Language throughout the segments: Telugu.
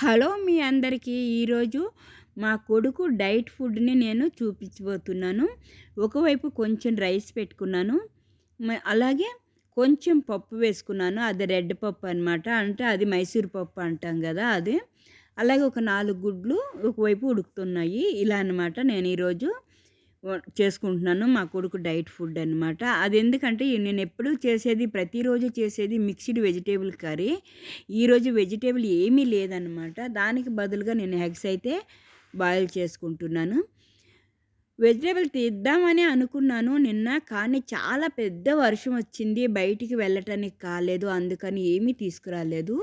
హలో మీ అందరికీ ఈరోజు మా కొడుకు డైట్ ఫుడ్ని నేను చూపించబోతున్నాను. ఒకవైపు కొంచెం రైస్ పెట్టుకున్నాను. అలాగే కొంచెం పప్పు వేసుకున్నాను. అది రెడ్ పప్పు అనమాట అంటే అది మైసూర్ పప్పు అంటాం కదా అది. అలాగే ఒక నాలుగు గుడ్లు ఒకవైపు ఉడుకుతున్నాయి. ఇలా అనమాట నేను ఈరోజు చేసుకుంటున్నాను మా కొడుకు డైట్ ఫుడ్ అనమాట అది ఎందుకంటే నేను ఎప్పుడు చేసేది ప్రతిరోజు చేసేది మిక్స్డ్ వెజిటేబుల్ కర్రీ. ఈరోజు వెజిటేబుల్ ఏమీ లేదనమాట దానికి బదులుగా నేను ఎగ్స్ అయితే బాయిల్ చేసుకుంటున్నాను. వెజిటేబుల్ తీద్దామని అనుకున్నాను నిన్న కానీ చాలా పెద్ద వర్షం వచ్చింది. బయటికి వెళ్ళటానికి కాలేదు అందుకని ఏమీ తీసుకురాలేదు.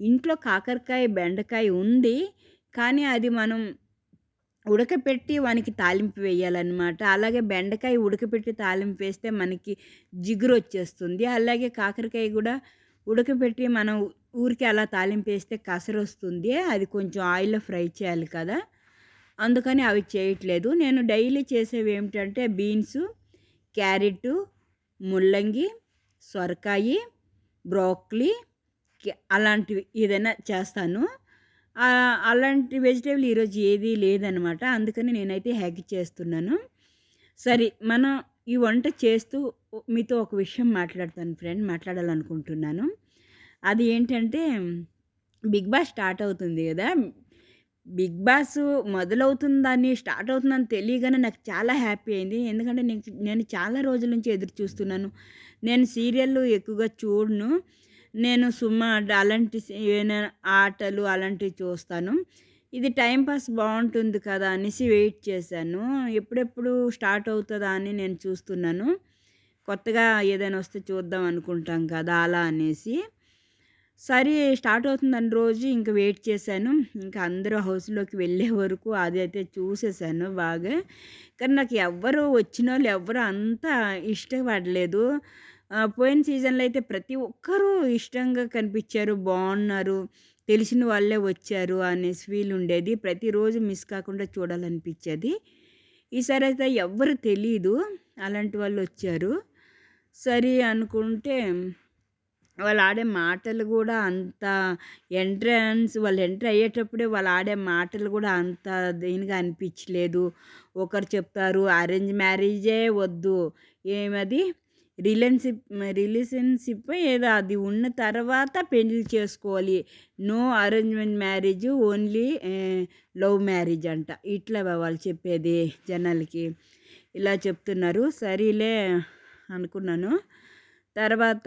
ఇంట్లో కాకరకాయ బెండకాయ ఉంది కానీ అది మనం ఉడకపెట్టి వానికి తాలింపు వేయాలన్నమాట. అలాగే బెండకాయ ఉడకపెట్టి తాలింపు వేస్తే మనకి జిగురు వచ్చేస్తుంది అలాగే కాకరకాయ కూడా ఉడకపెట్టి మనం ఊరికి అలా తాలింపు వేస్తే కసరు వస్తుంది అది కొంచెం ఆయిల్లో ఫ్రై చేయాలి కదా. అందుకని అవి చేయట్లేదు. నేను డైలీ చేసేవి ఏమిటంటే బీన్స్ క్యారెట్ ముల్లంగి సొరకాయ బ్రోక్లీ అలాంటివి ఏదైనా చేస్తాను. అలాంటి వెజిటేబుల్ ఈరోజు ఏది లేదనమాట. అందుకని నేనైతే హ్యాక్ చేస్తున్నాను. సరే మనం ఈ వంట చేస్తూ మీతో ఒక విషయం మాట్లాడతాను ఫ్రెండ్ మాట్లాడాలనుకుంటున్నాను. అది ఏంటంటే బిగ్ బాస్ స్టార్ట్ అవుతుంది కదా. బిగ్ బాస్ మొదలవుతుందని స్టార్ట్ అవుతుందని తెలియగానే నాకు చాలా హ్యాపీ అయింది. ఎందుకంటే నేను నేను చాలా రోజుల నుంచి ఎదురు చూస్తున్నాను. నేను సీరియల్ ఎక్కువగా చూడను. నేను సుమా అలాంటి ఏమైనా ఆటలు అలాంటివి చూస్తాను. ఇది టైంపాస్ బాగుంటుంది కదా అనేసి వెయిట్ చేశాను. ఎప్పుడెప్పుడు స్టార్ట్ అవుతుందా అని నేను చూస్తున్నాను. కొత్తగా ఏదైనా వస్తే చూద్దాం అనుకుంటాం కదా అలా అనేసి. సరే స్టార్ట్ అవుతుందని రోజు ఇంకా వెయిట్ చేశాను. ఇంకా అందరూ హౌస్లోకి వెళ్ళే వరకు అది అయితే చూసేసాను బాగా. కానీ నాకు ఎవ్వరు వచ్చిన వాళ్ళు ఎవ్వరు అంత ఇష్టపడలేదు. పోయిన సీజన్లో అయితే ప్రతి ఒక్కరూ ఇష్టంగా కనిపించారు బాగున్నారు తెలిసిన వాళ్ళే వచ్చారు అనేసి ఫీల్ ఉండేది. ప్రతిరోజు మిస్ కాకుండా చూడాలనిపించేది. ఈసారి అయితే ఎవ్వరు తెలీదు అలాంటి వాళ్ళు వచ్చారు. సరే అనుకుంటే వాళ్ళు ఆడే మాటలు కూడా అంత ఎంట్రన్స్ వాళ్ళు ఎంటర్ అయ్యేటప్పుడే వాళ్ళు ఆడే మాటలు కూడా అంత దీనిగా అనిపించలేదు. ఒకరు చెప్తారు అరేంజ్ మ్యారేజే వద్దు. ఏమది? రిలేషన్షిప్ రిలేషన్షిప్ ఏదో అది ఉన్న తర్వాత పెళ్ళి చేసుకోవాలి. No arrangement marriage only love marriage అంట. ఇట్లా వాళ్ళు చెప్పేది జనాలకి. ఇలా చెప్తున్నారు. సరేలే అనుకున్నాను. తర్వాత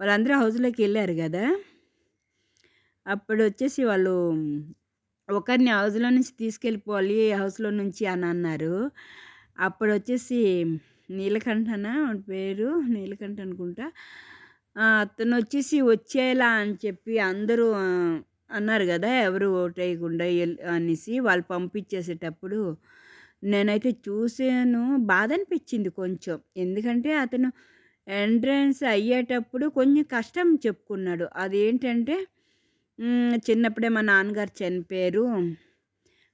వాళ్ళందరూ హౌస్లోకి వెళ్ళారు కదా. అప్పుడు వచ్చేసి వాళ్ళు ఒకరిని హౌస్లో నుంచి తీసుకెళ్ళిపోవాలి హౌస్లో నుంచి అని అన్నారు. అప్పుడు వచ్చేసి నీలకంఠనా? పేరు నీలకంఠ అనుకుంటా. అతను వచ్చేసి వచ్చేలా అని చెప్పి అందరూ అన్నారు కదా ఎవరు ఓటేయకుండా అనేసి వాళ్ళు పంపించేసేటప్పుడు నేనైతే చూసాను బాధ అనిపించింది కొంచెం. ఎందుకంటే అతను ఎంట్రన్స్ అయ్యేటప్పుడు కొంచెం కష్టం చెప్పుకున్నాడు. అదేంటంటే చిన్నప్పుడే మా నాన్నగారు చనిపోయారు.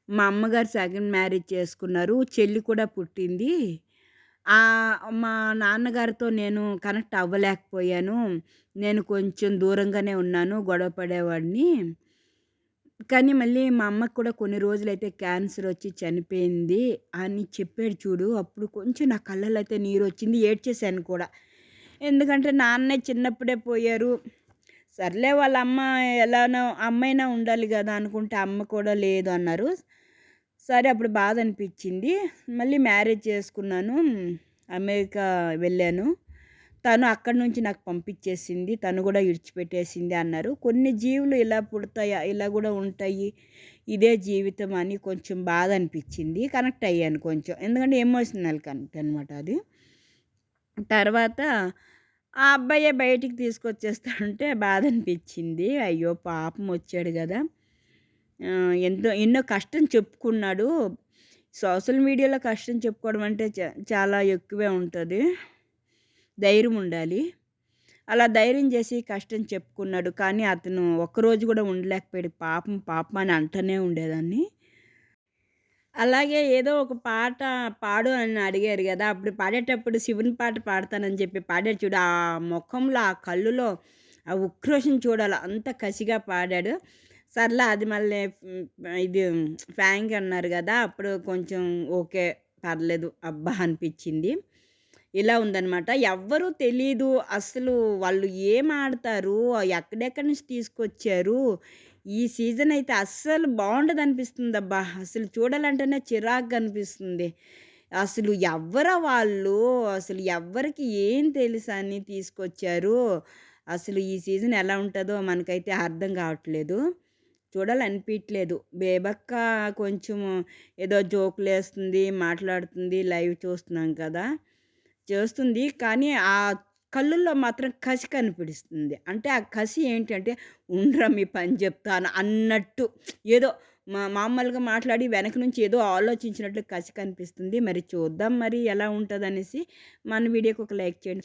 మా అమ్మగారు సెకండ్ మ్యారేజ్ చేసుకున్నారు. చెల్లి కూడా పుట్టింది. మా నాన్నగారితో నేను కనెక్ట్ అవ్వలేకపోయాను. నేను కొంచెం దూరంగానే ఉన్నాను గొడవ పడేవాడిని. కానీ మళ్ళీ మా అమ్మకు కూడా కొన్ని రోజులైతే క్యాన్సర్ వచ్చి చనిపోయింది అని చెప్పాడు చూడు. అప్పుడు కొంచెం నా కళ్ళలో అయితే నీరు వచ్చింది ఏడ్చేశాను కూడా. ఎందుకంటే నాన్నే చిన్నప్పుడే పోయారు. సర్లే వాళ్ళ అమ్మ ఎలానో అమ్మైనా ఉండాలి కదా అనుకుంటే అమ్మ కూడా లేదు అన్నారు. సరే అప్పుడు బాధ అనిపించింది మళ్ళీ మ్యారేజ్ చేసుకున్నాను. అమెరికా వెళ్ళాను. తను అక్కడి నుంచి నాకు పంపించేసింది తను కూడా విడిచిపెట్టేసింది అన్నారు. కొన్ని జీవులు ఇలా పుడతాయా? ఇలా కూడా ఉంటాయి. ఇదే జీవితం అని కొంచెం బాధ అనిపించింది కనెక్ట్ అయ్యాను కొంచెం. ఎందుకంటే ఎమోషనల్ కనెక్ట్ అనమాట అది. తర్వాత ఆ అబ్బాయే బయటికి తీసుకొచ్చేస్తాడంటే బాధ అనిపించింది అయ్యో పాపం వచ్చాడు కదా. ఎంతో ఎన్నో కష్టం చెప్పుకున్నాడు. సోషల్ మీడియాలో కష్టం చెప్పుకోవడం అంటే చాలా ఎక్కువే ఉంటుంది. ధైర్యం ఉండాలి. అలా ధైర్యం చేసి కష్టం చెప్పుకున్నాడు. కానీ అతను ఒక్కరోజు కూడా ఉండలేకపోయాడు. పాపం పాపం అని అంటనే ఉండేదాన్ని. అలాగే ఏదో ఒక పాట పాడు అని అడిగారు కదా. అప్పుడు పాడేటప్పుడు శివుని పాట పాడతానని చెప్పి పాడాడు చూడు. ఆ ముఖంలో ఆ కళ్ళులో ఆ ఉక్రోషం చూడాలి. అంత కసిగా పాడాడు. సర్లే అది మళ్ళీ ఇది ఫ్యాంక్ అన్నారు కదా అప్పుడు కొంచెం ఓకే. పర్లేదు అబ్బా! అనిపించింది ఇలా ఉందనమాట. ఎవ్వరు తెలీదు. అసలు వాళ్ళు ఏం ఆడతారు? ఎక్కడెక్కడి నుంచి తీసుకొచ్చారు? ఈ సీజన్ అయితే అస్సలు బావుండదనిపిస్తుందబ్బా! అసలు చూడాలంటేనే చిరాకుగా అనిపిస్తుంది. అసలు ఎవ్వరా వాళ్ళు? అసలు ఎవ్వరికి ఏం తెలుసని తీసుకొచ్చారు? అసలు ఈ సీజన్ ఎలా ఉంటుందో మనకైతే అర్థం కావట్లేదు చూడాలనిపించలేదు బేబక్క కొంచెం ఏదో జోకులేస్తుంది, మాట్లాడుతుంది. లైవ్ చూస్తున్నాం కదా! చేస్తుంది. కానీ ఆ కళ్ళుల్లో మాత్రం కసి కనిపిస్తుంది. అంటే ఆ కసి ఏంటంటే ఉండురా మీ పని చెప్తాను అన్నట్టు ఏదో మా మామూలుగా మాట్లాడి వెనక నుంచి ఏదో ఆలోచించినట్లు కసి కనిపిస్తుంది. మరి చూద్దాం మరి ఎలా ఉంటుంది అనేసి మన వీడియోకి ఒక లైక్ చేయండి.